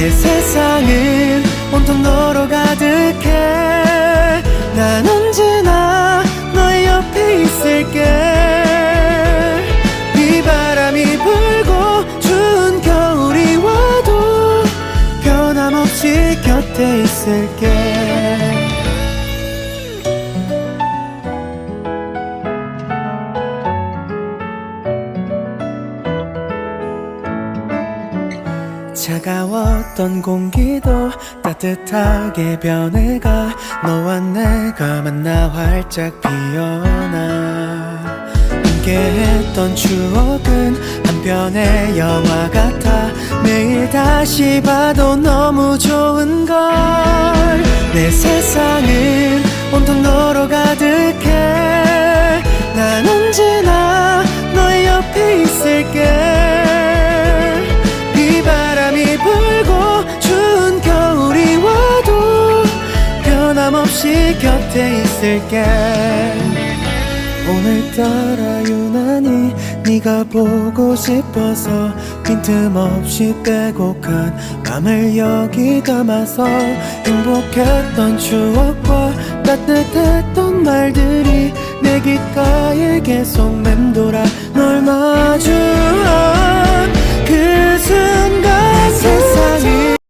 내 세상은 온통 너로 가득해. 난 언제나 너의 옆에 있을게. 비바람이 불고 추운 겨울이 와도 변함없이 곁에 있을게 차가웠던 공기도 따뜻하게 변해가 너와 내가 만나 활짝 피어나. 함께했던 추억은 한 편의 영화 같아. 매일 다시 봐도 너무 좋은 걸. 내 세상은 온통 너로 가득해. 난 언제나 변함없이 곁에 있을게. 오늘따라 유난히 네가 보고 싶어서 빈틈없이 빼곡한 맘을 여기 담아서 행복했던 추억과 따뜻했던 말들이 내 귓가에 계속 맴돌아